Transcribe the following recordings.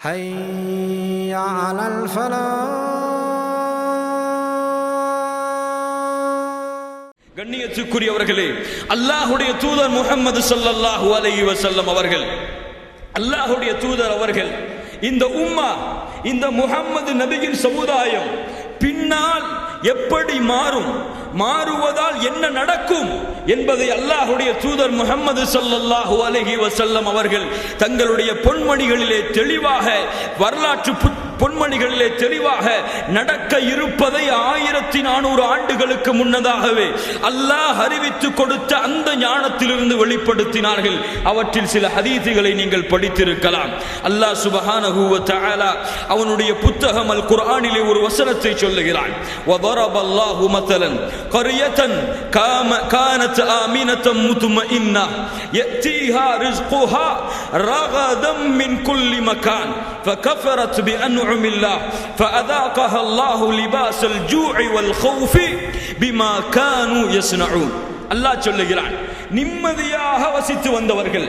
حي على الفلاح கண்ணியத்துக்குரியவர்களே அல்லாஹுடைய தூதர் முகமது ஸல்லல்லாஹு அலைஹி வஸல்லம் அவர்கள் அல்லாஹுடைய தூதர் அவர்கள் இந்த உம்மா இந்த முகம்மது நபியின் சமுதாயம் பின்னால் எப்படி மாறும்? மாறுவதால் என்ன நடக்கும்? என்பதை அல்லாஹுடைய தூதர் முகமது ஸல்லல்லாஹு அலஹி வசல்லம் அவர்கள் தங்களுடைய பொன்மணிகளிலே தெளிவாக வரலாற்று புத்- பொன்மணிகளிலே தெளிவாக நடக்க இருப்பதை ஆயிரத்தி நானூறு ஆண்டுகளுக்கு முன்னதாகவே அல்லாஹ் அறிவித்து கொடுத்த அந்த ஞானத்திலிருந்து வெளிப்படுத்தினார்கள் அவற்றில் சில ஹதீதுகளை நீங்கள் படித்திருக்கலாம் அல்லாஹ் சுபஹானஹு வ தஆலா அவனுடைய புத்தகம் அல் குர்ஆனிலே ஒரு வசனத்தை சொல்லுகிறான் وضرب الله مثلا قرية كام- كانت آمنة مطمئنة يأتيها رزقها رغدا من كل مكان فكفرت بأنعم الله فأذاقها الله لباس الجوع والخوف بما كانوا يصنعون அல்லாஹ் சொல்லுகிறான் நிம்மதியாக வசித்து வந்தவர்கள்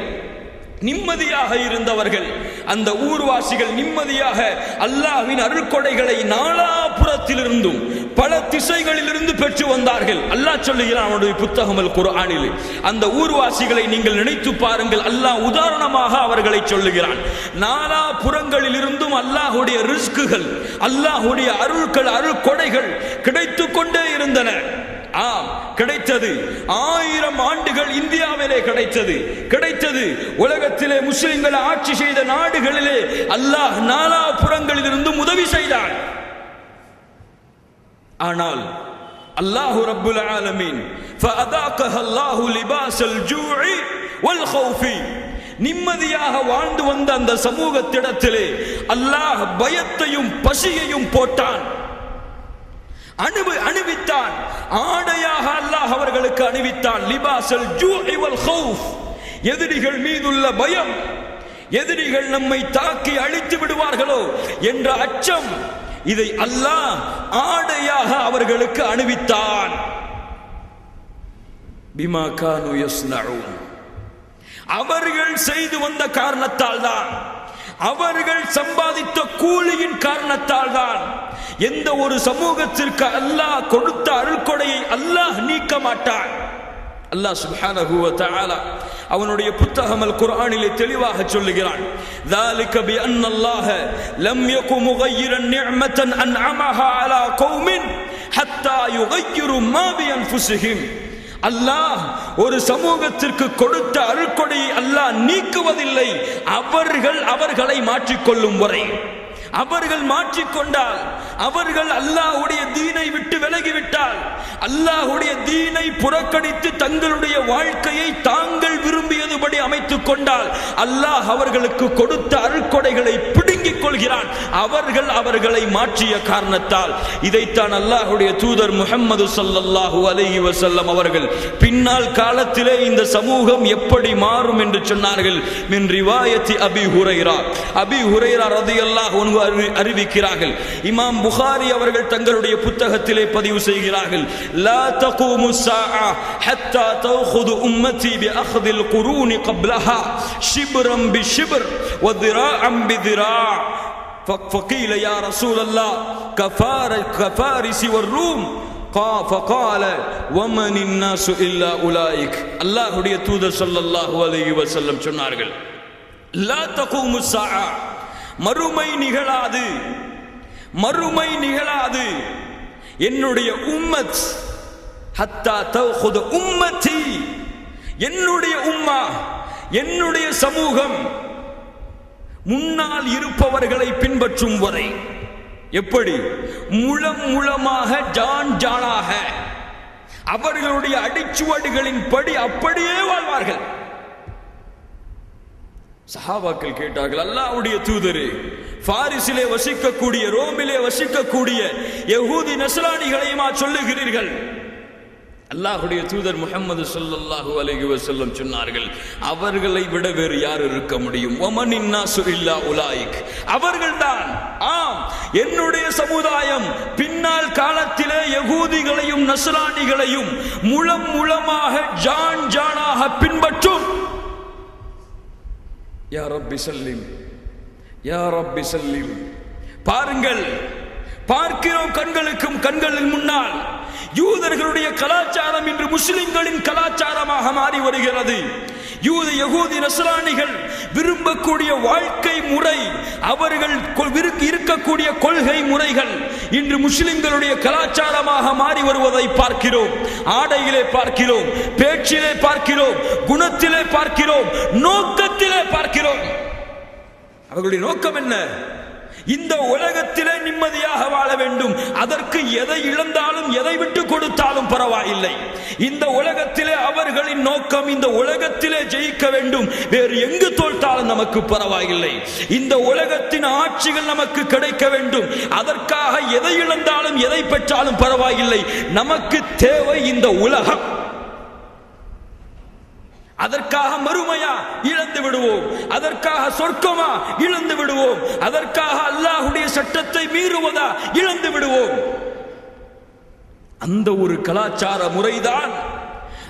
நிம்மதியாக இருந்தவர்கள். அந்த ஊர்வாசிகள் நிம்மதியாக அல்லாஹ்வின் அருள்கொடைகளை நாலாபுறத்திலிருந்தும் பல திசைகளிலிருந்து பெற்று வந்தார்கள். அல்லாஹ் சொல்லுகிறான் அவனுடைய புத்தகமல் குரானில் அந்த ஊர்வாசிகளை நீங்கள் நினைத்து பாருங்கள் அல்லாஹ் உதாரணமாக அவர்களை சொல்லுகிறான். நாலா புறங்களில் இருந்தும் அல்லாஹுடைய ரிஸ்குகள் அல்லாஹுடைய அருள்கள் அருள்கொடைகள் கிடைத்து கொண்டே இருந்தன. ஆம் கிடைத்தது ஆயிரம் ஆண்டுகள் இந்தியாவிலே கிடைத்தது கிடைத்தது உலகத்திலே முஸ்லிம்கள் ஆட்சி செய்த நாடுகளிலே அல்லாஹ் நாலா புறங்களில் இருந்தும் உதவி செய்தான் ஆனால் அல்லாஹு ரப்புல் ஆலமீன் فأذاقها الله لباس الجوع والخوف நிம்மதியாக வாழ்ந்து வந்த அந்த சமூகத்திடத்திலே அல்லாஹ் பயத்தையும் பசியையும் போட்டான் அணுவு அணிவித்தான். ஆடையாக அல்லாஹ் அவர்களுக்கு அணிவித்தான். லிபாசல் ஜூ இவல் ஹவுஃப் எதிரிகள் மீதுள்ள பயம். எதிரிகள் நம்மை தாக்கி அழித்து விடுவார்களோ என்ற அச்சம் இதை அல்லாஹ் ஆடையாக அவர்களுக்கு அணிவித்தான். பிமா கானு யஸ்னஊன். அவர்கள் செய்து வந்த காரணத்தால் தான் அவர்கள் சம்பாதித்த கூலியின் காரணத்தால் தான் எந்த ஒரு சமூகத்திற்கு அல்லாஹ் கொடுத்த அருள்கொடையை அல்லாஹ் நீக்க மாட்டான் அல்லாஹ் சுப்ஹானஹு வ தஆலா அவனுடைய புத்தகம் அல் குர்ஆனிலே தெளிவாக சொல்லுகிறான் ذلك بأن الله لم يكن مغيرا نعمة أنعمها على قوم حتى يغيروا ما بأنفسهم அல்லாஹ் ஒரு சமூகத்திற்கு கொடுத்த அருள்கொடையை அல்லாஹ் நீக்குவதில்லை அவர்கள் அவர்களை மாற்றிக்கொள்ளும் வரை அவர்கள் மாற்றிக்கொண்டால் அவர்கள் அல்லாஹ்வுடைய தீனை விட்டு விலகிவிட்டால் அல்லாஹுடைய தீனை புறக்கணித்து தங்களுடைய வாழ்க்கையை தாங்கள் விரும்பியதுபடி அமைத்துக் கொண்டால் அல்லாஹ் அவர்களுக்கு கொடுத்த அருக்கொடைகளை பிடி பிடுங்கிக் கொள்கிறான் அவர்கள் அவர்களை மாற்றிய காரணத்தால் இதைத்தான் அல்லாஹ்வுடைய தூதர் முஹம்மது ஸல்லல்லாஹு அலைஹி வஸல்லம் அவர்கள் பின்னால் காலத்திலே இந்த சமூகம் எப்படி மாறும் என்று சொன்னார்கள் மின் ரிவாயத்தி அபி ஹுரைரா அபி ஹுரைரா ரதியல்லாஹு அன்ஹு அறிவி- அறிவிக்கிறார்கள் இமாம் புகாரி அவர்கள் தங்களுடைய புத்தகத்திலே பதிவு செய்கிறார்கள் லா தகூமு الساعة حتى تأخذ أمتي بأخذ القرون قبلها شبرا بشبر وذراعا بذراع ف- فقيل يا رسول الله كفار كفارس والروم قا- فقال ومن الناس إلا أولئك الله தூதர் ஸல்லல்லாஹு அலைஹி வஸல்லம் சொன்னார்கள் லா தகூமு الساعة மறுமை நிகழாது மறுமை நிகழாது என்னுடைய உம்மத் ஹத்தா தௌஹுது உம்மதி என்னுடைய உம்மா என்னுடைய சமூகம் முன்னால் இருப்பவர்களை பின்பற்றும் வரை. எப்படி? முழம் முழமாக ஜான் ஜானாக. அவர்களுடைய அடிச்சுவடுகளின் படி அப்படியே வாழ்வார்கள். சஹாபாக்கள் கேட்டார்கள் அல்லாவுடைய தூதரு பாரிஸிலே வசிக்கக்கூடிய ரோமிலே வசிக்கக்கூடிய யகூதி நஸ்ரானிகளையுமா சொல்லுகிறீர்கள்? அல்லாஹுடைய தூதர் முகமது சொல்லல்லாஹு அலைஹி வசல்லம் சொன்னார்கள் அவர்களை விட வேறு யார் இருக்க முடியும்? ஒமனின் நாசு உலாயிக். அவர்கள்தான். ஆம் என்னுடைய சமுதாயம் பின்னால் காலத்திலே யகூதிகளையும் நஸ்ரானிகளையும் முழம் முழமாக ஜான் ஜானாக பின்பற்றும். யா ரப்பி சல்லிம். யா ரப்பி சல்லிம். பாருங்கள் பார்க்கிறோம் கண்களுக்கும் கண்களின் முன்னால். யூதர்களுடைய கலாச்சாரம் இன்று முஸ்லிம்களின் கலாச்சாரமாக மாறி வருகிறது. யூத யகூதி நஸ்ரானிகள் விரும்பக்கூடிய வாழ்க்கை முறை அவர்கள் இருக்கக்கூடிய கொள்கை முறைகள் இன்று முஸ்லிம்களுடைய கலாச்சாரமாக மாறி வருவதை பார்க்கிறோம். ஆடையிலே பார்க்கிறோம் பேச்சிலே பார்க்கிறோம் குணத்திலே பார்க்கிறோம் நோக்கத்திலே பார்க்கிறோம். அவர்களுடைய நோக்கம் என்ன? இந்த உலகத்திலே நிம்மதியாக வாழ வேண்டும். அதற்கு எதை இழந்தாலும் எதை விட்டு கொடுத்தாலும் பரவாயில்லை. இந்த உலகத்திலே அவர்களின் நோக்கம் இந்த உலகத்திலே ஜெயிக்க வேண்டும். வேறு எங்கு தோல்த்தாலும் நமக்கு பரவாயில்லை. இந்த உலகத்தின் ஆட்சிகள் நமக்கு கிடைக்க வேண்டும். அதற்காக எதை இழந்தாலும் எதை பெற்றாலும் பரவாயில்லை. நமக்கு தேவை இந்த உலகம். அதற்காக மறுமையா இழந்து விடுவோம். அதற்காக சொர்க்கமா இழந்து விடுவோம். அதற்காக அல்லாஹுடைய சட்டத்தை மீறுவதா இழந்து விடுவோம். அந்த ஒரு கலாச்சார முறைதான்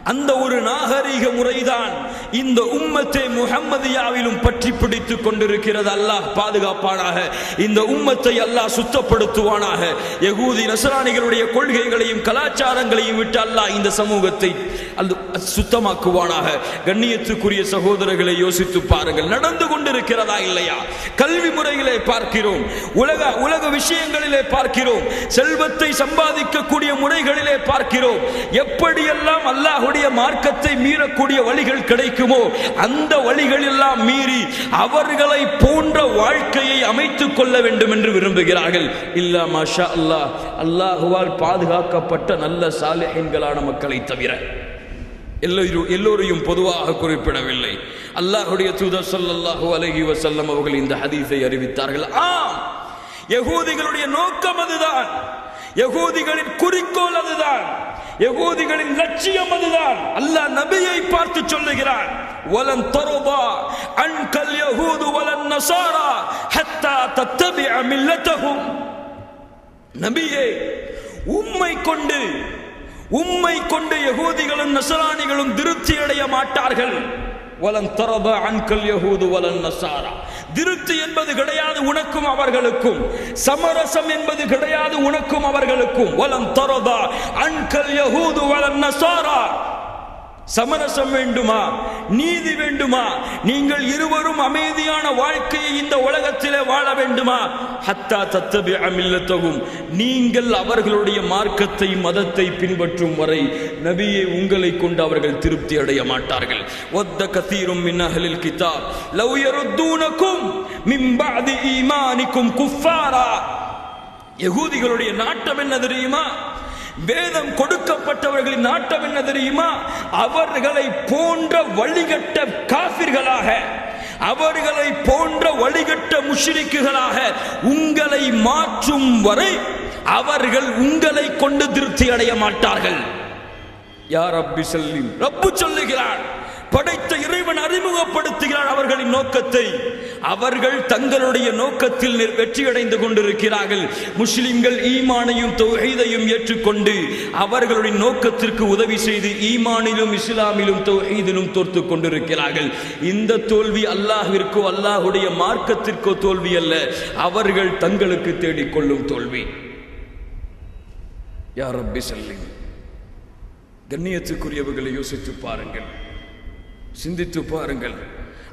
அந்த ஒரு நாகரீக முறைதான் இந்த உம்மத்தை முகம்மதியாவிலும் பற்றி பிடித்துக் கொண்டிருக்கிறது. அல்லாஹ் பாதுகாப்பானாக. இந்த உம்மத்தை அல்லாஹ் சுத்தப்படுத்துவானாக. யகூதி நசராணிகளுடைய கொள்கைகளையும் கலாச்சாரங்களையும் விட்டு அல்லாஹ் இந்த சமூகத்தை சுத்தமாக்குவானாக. கண்ணியத்துக்குரிய சகோதரர்களை யோசித்து பாருங்கள். நடந்து கொண்டிருக்கிறதா இல்லையா? கல்வி முறையிலே பார்க்கிறோம். உலக உலக விஷயங்களிலே பார்க்கிறோம். செல்வத்தை சம்பாதிக்கக்கூடிய முறைகளிலே பார்க்கிறோம். எப்படியெல்லாம் அல்லாஹ் அவருடைய மார்க்கத்தை மீறக்கூடிய வழிகள் கிடைக்குமோ அந்த வழிகள் எல்லாம் மீறி அவர்களை போன்ற வாழ்க்கையை அமைத்துக் கொள்ள வேண்டும் என்று விரும்புகிறார்கள். இல்லா மாஷா அல்லாஹ் அல்லாஹுவால் பாதுகாக்கப்பட்ட நல்ல சாலைகளான மக்களை தவிர எல்லோரும் எல்லோரையும் பொதுவாக குறிப்பிடவில்லை. அல்லாஹுடைய தூதர் சொல்லல்லாஹு அலஹி வசல்லம் அவர்கள் இந்த ஹதீஸை அறிவித்தார்கள். ஆம் யகூதிகளுடைய நோக்கம் அதுதான். யகூதிகளின் குறிக்கோள் அதுதான். யகூதிகளின் லட்சியம் அதுதான். அல்லாஹ் நபியை பார்த்து சொல்லுகிறான். வலன் ترضى عنك اليهود வலன் நசாரா ஹத்தா تتبع ملتهم நபியே உம்மை கொண்டு உம்மை கொண்டு யகூதிகளும் நசராணிகளும் திருப்தி அடைய மாட்டார்கள். வலன் தரப அன்கல் யகூது வலன் நசாரா. திருப்தி என்பது கிடையாது உனக்கும் அவர்களுக்கும். சமரசம் என்பது கிடையாது உனக்கும் அவர்களுக்கும். வலம் தரபா அன்கல் யகூது வலம் நசாரா. சமரசம் வேண்டுமா? நீதி வேண்டுமா? நீங்கள் இருவரும் அமைதியான வாழ்க்கையை இந்த உலகத்திலே வாழ வேண்டுமா? ஹத்தா தத்தபி அமில்லத்தகும் நீங்கள் அவர்களுடைய மார்க்கத்தை மதத்தை பின்பற்றும் வரை நபியை உங்களை கொண்டு அவர்கள் திருப்தி அடைய மாட்டார்கள். ஒத்த கத்தீரும் மின்னகலில் கிதாப். லவ் யருத்தூனக்கும் மிம்பாதி ஈமானிக்கும் குஃபாரா. யகூதிகளுடைய நாட்டம் என்ன தெரியுமா? வேதம் கொடுக்கப்பட்டவர்களின் நாட்டம் என்ன தெரியுமா? அவர்களை போன்ற வழிகட்ட காபிர்களாக அவர்களை போன்ற வழிகட்ட முஷிரிக்குகளாக உங்களை மாற்றும் வரை அவர்கள் உங்களை கொண்டு திருப்தி அடைய மாட்டார்கள். யார் ரப்பி சொல்லி ரப்பு சொல்லுகிறார். படைத்த இறைவன் அறிமுகப்படுத்துகிறார் அவர்களின் நோக்கத்தை. அவர்கள் தங்களுடைய நோக்கத்தில் வெற்றியடைந்து கொண்டிருக்கிறார்கள். முஸ்லிம்கள் ஈமானையும் தொகைதையும் ஏற்றுக்கொண்டு அவர்களுடைய நோக்கத்திற்கு உதவி செய்து ஈமானிலும் இஸ்லாமிலும் தொகைதிலும் தோர்த்து கொண்டிருக்கிறார்கள். இந்த தோல்வி அல்லாஹிற்கோ அல்லாஹுடைய மார்க்கத்திற்கோ தோல்வி அல்ல. அவர்கள் தங்களுக்கு தேடிக்கொள்ளும் தோல்வி. யார் அப்படி செல்லுங்கள் கண்ணியத்துக்குரியவர்களை யோசித்து பாருங்கள். சிந்தித்து பாருங்கள்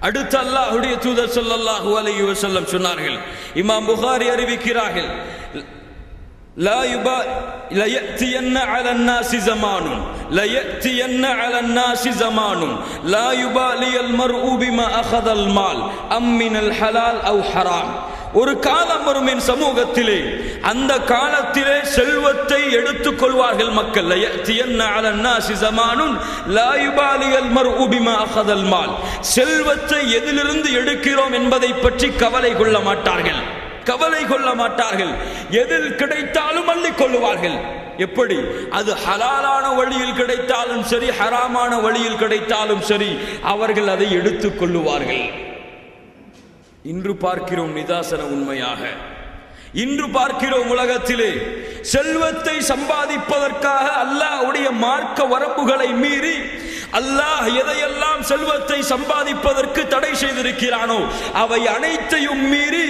அடுத்த அல்லாஹ்வுடைய தூதர் ஸல்லல்லாஹு அலைஹி வஸல்லம் சொன்னார்கள் இமாம் புகாரி அறிவிக்கிறார்கள் لا يبا لا يأتين على الناس زمان لا يأتين على الناس زمان لا يبالي المرء بما أخذ المال أم من الحلال أو حرام ஒரு காலம் வரும் என் சமூகத்திலே. அந்த காலத்திலே செல்வத்தை எடுத்துக் கொள்வார்கள் மக்கள் செல்வத்தை எதிலிருந்து எடுக்கிறோம் என்பதை பற்றி கவலை கொள்ள மாட்டார்கள். கவலை கொள்ள மாட்டார்கள். எதில் கிடைத்தாலும் அள்ளிக் கொள்ளுவார்கள். எப்படி? அது ஹலாலான வழியில் கிடைத்தாலும் சரி ஹராமான வழியில் கிடைத்தாலும் சரி அவர்கள் அதை எடுத்துக் கொள்ளுவார்கள். இன்று பார்க்கிறோம் நிதாசன உண்மையாக. இன்று பார்க்கிறோம் உலகத்திலே செல்வத்தை சம்பாதிப்பதற்காக அல்லாஹ்வுடைய மார்க்க வரம்புகளை மீறி அல்லாஹ் எதையெல்லாம் செல்வத்தை சம்பாதிப்பதற்கு தடை செய்திருக்கிறானோ அவை அனைத்தையும் மீறி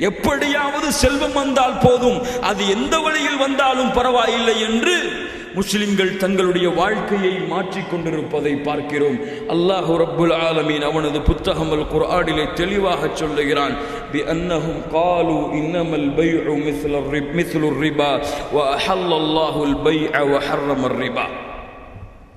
எப்படியாவது செல்வம் வந்தால் போதும். அது எந்த வழியில் வந்தாலும் பரவாயில்லை என்று முஸ்லிம்கள் தங்களுடைய வாழ்க்கையை மாற்றிக்கொண்டிருப்பதை பார்க்கிறோம். அல்லாஹு ரப்புல் ஆலமீன் அவனது புத்தகம் அல் குர்ஆனிலே தெளிவாக சொல்லுகிறான். பி அன்னஹும் காலு இன்னமல் பைஉ மிஸ்லர் ரிப் மிஸ்லுர் ரிபா வ அஹல்லல்லாஹுல் பைஅ வ ஹர்ரமர் ரிபா.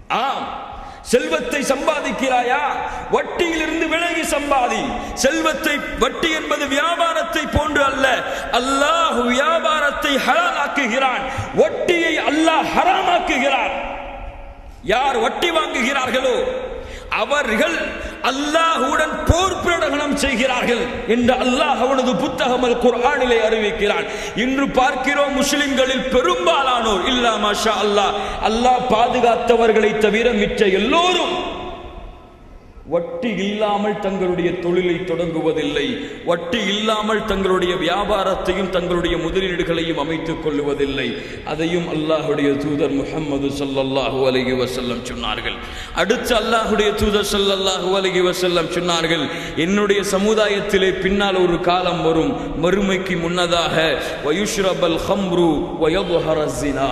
ஆம். செல்வத்தை சம்பாதிக்கிறாயா? வட்டியிலிருந்து விலகி சம்பாதி. செல்வத்தை வட்டி என்பது வியாபாரத்தை போன்று அல்ல. அல்லாஹ் வியாபாரத்தை ஹலாலாக்குகிறான். வட்டி அல்லாஹ் ஹராமாக்குகிறார். யார் வட்டி வாங்குகிறார்களோ அவர்கள் அல்லாஹுடன் போர் பிரகடனம் செய்கிறார்கள் என்று அல்லாஹ் அவனது புத்தகம் அல் குர்ஆனிலே அறிவிக்கிறான். இன்று பார்க்கிறோம் முஸ்லிம்களில் பெரும்பாலானோர் இல்லா மாஷா அல்லாஹ் அல்லாஹ் பாதுகாத்தவர்களை தவிர மிச்ச எல்லோரும் வட்டி இல்லாமல் தங்களுடைய தொழிலை தொடங்குவதில்லை. வட்டி இல்லாமல் தங்களுடைய வியாபாரத்தையும் தங்களுடைய முதலீடுகளையும் அமைத்துக் கொள்ளுவதில்லை. அதையும் அல்லாஹுடைய தூதர் முகம்மது ஸல்லல்லாஹு அலகி வசல்லம் சொன்னார்கள். அடுத்து அல்லாஹுடைய தூதர் ஸல்லல்லாஹு அலகி வசல்லம் சொன்னார்கள் என்னுடைய சமுதாயத்திலே பின்னால் ஒரு காலம் வரும். மறுமைக்கு முன்னதாக வயுஷ்ரபல் ஹம்ரு வயதுஹரசினா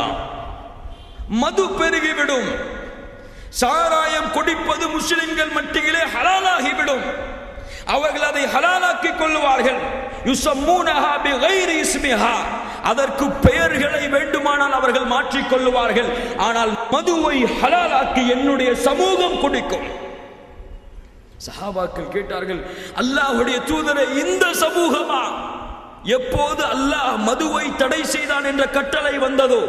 மது பெருகிவிடும். சாராயம் குடிப்பது முஸ்லிம்கள் மத்தியிலே ஹலாலாகிவிடும். அவர்கள் அதை ஹலாலாக்கிக் கொள்ளுவார்கள். அதற்கு பெயர்களை வேண்டுமானால் அவர்கள் மாற்றிக் கொள்ளுவார்கள். ஆனால் மதுவை ஹலாலாக்கி என்னுடைய சமூகம் குடிக்கும். சஹாபாக்கள் கேட்டார்கள் அல்லாஹ்வுடைய தூதரை இந்த சமூகமா? எப்போது அல்லாஹ் மதுவை தடை செய்தான் என்ற கட்டளை வந்ததோ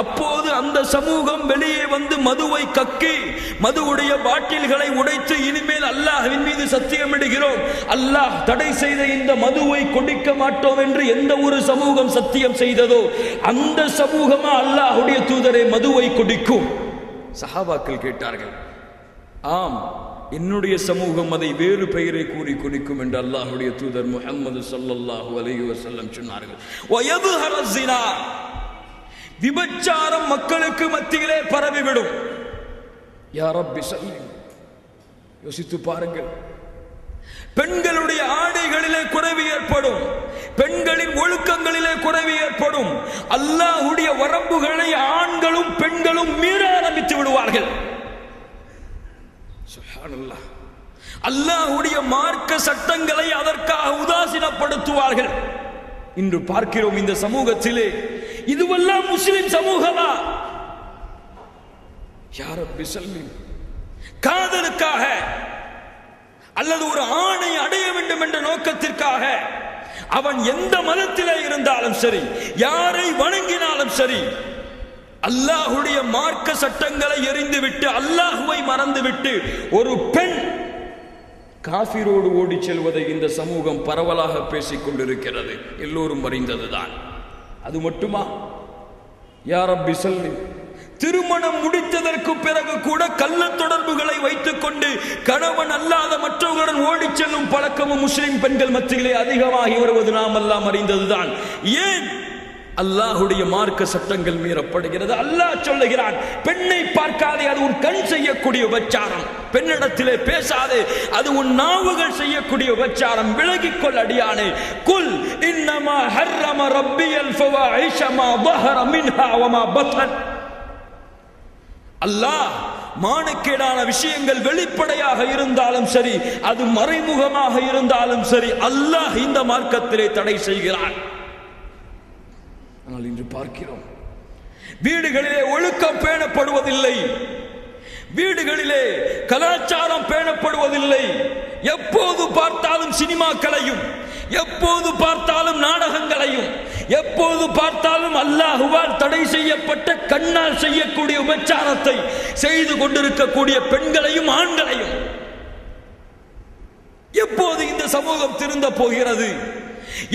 அப்போது அந்த சமூகம் வெளியே வந்து மதுவை கக்கி மதுவுடைய பாட்டில்களை உடைத்து இனிமேல் அல்லாஹ்வின் மீது சத்தியமிடுகிறோம். அல்லாஹ் தடை செய்த இந்த மதுவை கொடுக்க மாட்டோம் என்று எந்த ஒரு சமூகம் சத்தியம் செய்ததோ அந்த சமூகமா அல்லாஹ்வுடைய தூதரை மதுவை குடிக்கும். சஹாபாக்கள் கேட்டார்கள் ஆம் என்னுடைய சமூகம் அதை வேறு பெயரை கூறி குறிக்கும் என்று அல்லாஹுடைய தூதர் முகமது சல்லல்லாஹு அலைஹி வசல்லம் சொன்னார்கள். விபச்சாரம் மக்களுக்கு மத்தியிலே பரவிவிடும். யா யோசித்து பாருங்கள். பெண்களுடைய ஆடைகளிலே குறைவு ஏற்படும். பெண்களின் ஒழுக்கங்களிலே குறைவு ஏற்படும். அல்லாஹுடைய வரம்புகளை ஆண்களும் பெண்களும் மீற ஆரம்பித்து விடுவார்கள். சுபானல்லா அல்லாஹ்வுடைய மார்க்க சட்டங்களை அதற்காக உதாசீனப்படுத்துவார்கள். இன்று பார்க்கிறோம் இந்த சமூகத்திலே. இதுவெல்லாம் முஸ்லிம் சமூகமா? யார பிசல்மின் காதலுக்காக அல்லது ஒரு ஆணை அடைய வேண்டும் என்ற நோக்கத்திற்காக அவன் எந்த மதத்திலே இருந்தாலும் சரி யாரை வணங்கினாலும் சரி அல்லாஹுடைய மார்க்க சட்டங்களை எறிந்துவிட்டு அல்லாஹுவை மறந்துவிட்டு ஒரு பெண் காஃபிரோடு ஓடிச் செல்வதை இந்த சமூகம் பரவலாக பேசிக் கொண்டிருக்கிறது. எல்லோரும் அறிந்ததுதான். அது மட்டுமா? யார் அப்படி சொல்லி. திருமணம் முடித்ததற்கு பிறகு கூட கள்ள தொடர்புகளை வைத்துக் கொண்டு கணவன் அல்லாத மற்றவர்களுடன் ஓடிச் செல்லும் பழக்கமும் முஸ்லிம் பெண்கள் மத்தியிலே அதிகமாகி வருவது நாம் எல்லாம் அறிந்ததுதான். ஏன்? அல்லாஹுடைய மார்க்க சட்டங்கள் மீறப்படுகிறது. அல்லாஹ் சொல்லுகிறான் பெண்ணை பார்க்காதே அது உன் கண் செய்யக்கூடிய உபச்சாரம். பெண்ணிடத்திலே பேசாதே அது உன் நாவுகள் செய்யக்கூடிய உபச்சாரம். விலகிக்கொள் அடியானே. குல் இன்னமா ஹர்ரம ரப்பியல் ஃபவாயிஷமா பஹர மின்ஹா வமா பத்லன் அல்லாஹ் மானக்கேடான விஷயங்கள் வெளிப்படையாக இருந்தாலும் சரி அது மறைமுகமாக இருந்தாலும் சரி அல்லாஹ் இந்த மார்க்கத்திலே தடை செய்கிறான். ஆனால் இன்று பார்க்கிறோம். வீடுகளிலே ஒழுக்கம் பேணப்படுவதில்லை. வீடுகளிலே கலாச்சாரம் பேணப்படுவதில்லை. எப்போது பார்த்தாலும் சினிமாக்களையும் எப்போது பார்த்தாலும் நாடகங்களையும் எப்போது பார்த்தாலும் அல்லாஹுவால் தடை செய்யப்பட்ட கண்ணால் செய்யக்கூடிய உபச்சாரத்தை செய்து கொண்டிருக்கக்கூடிய பெண்களையும் ஆண்களையும். எப்போது இந்த சமூகம் திருந்த போகிறது?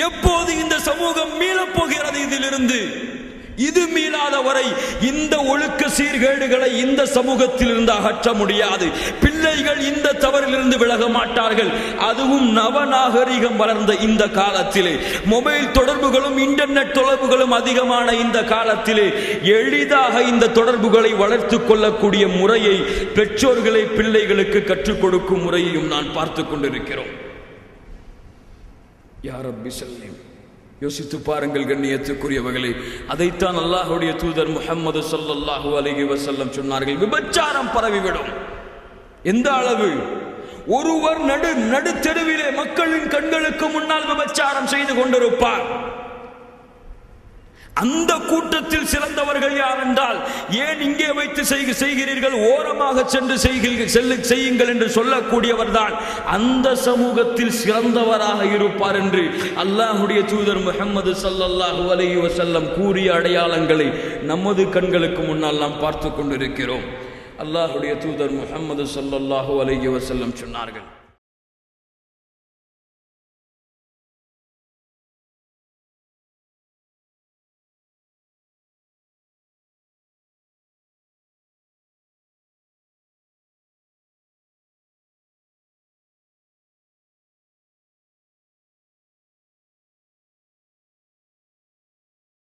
எப்போது இந்த சமூகம் மீளப் போகிறது? இதிலிருந்து இது மீளாத வரை இந்த ஒழுக்க சீர்கேடுகளை இந்த சமூகத்தில் இருந்து அகற்ற முடியாது. பிள்ளைகள் இந்த தவறிலிருந்து விலக மாட்டார்கள். அதுவும் நவநாகரிகம் வளர்ந்த இந்த காலத்திலே. மொபைல் தொடர்புகளும் இன்டர்நெட் தொடர்புகளும் அதிகமான இந்த காலத்திலே. எளிதாக இந்த தொடர்புகளை வளர்த்து கொள்ளக்கூடிய முறையை பெற்றோர்களை பிள்ளைகளுக்கு கற்றுக் கொடுக்கும் முறையையும் நான் பார்த்து கொண்டிருக்கிறோம். யார் செல்லேன் யோசித்து பாருங்கள் கண்ணியத்துக்குரியவர்களே. அதைத்தான் அல்லாஹுடைய தூதர் முகமது ஸல்லல்லாஹு அலைஹி வசல்லம் சொன்னார்கள். விபச்சாரம் பரவிவிடும். எந்த அளவு? ஒருவர் நடு நடுத்தெருவிலே மக்களின் கண்களுக்கு முன்னால் விபச்சாரம் செய்து கொண்டிருப்பார். அந்த கூட்டத்தில் சிறந்தவர்கள் யார் என்றால் ஏன் இங்கே வைத்து செய்க- செய்கிறீர்கள்? ஓரமாக சென்று செய்கிற செல்லு செய்யுங்கள் என்று சொல்லக்கூடியவர் தான் அந்த சமூகத்தில் சிறந்தவராக இருப்பார் என்று அல்லாஹுடைய தூதர் முகமது ஸல்லல்லாஹு அலைஹி வசல்லம் கூறிய அடையாளங்களை நமது கண்களுக்கு முன்னால் நாம் பார்த்து கொண்டிருக்கிறோம். அல்லாஹுடைய தூதர் முகமது ஸல்லல்லாஹு அலைஹி வசல்லம் சொன்னார்கள்.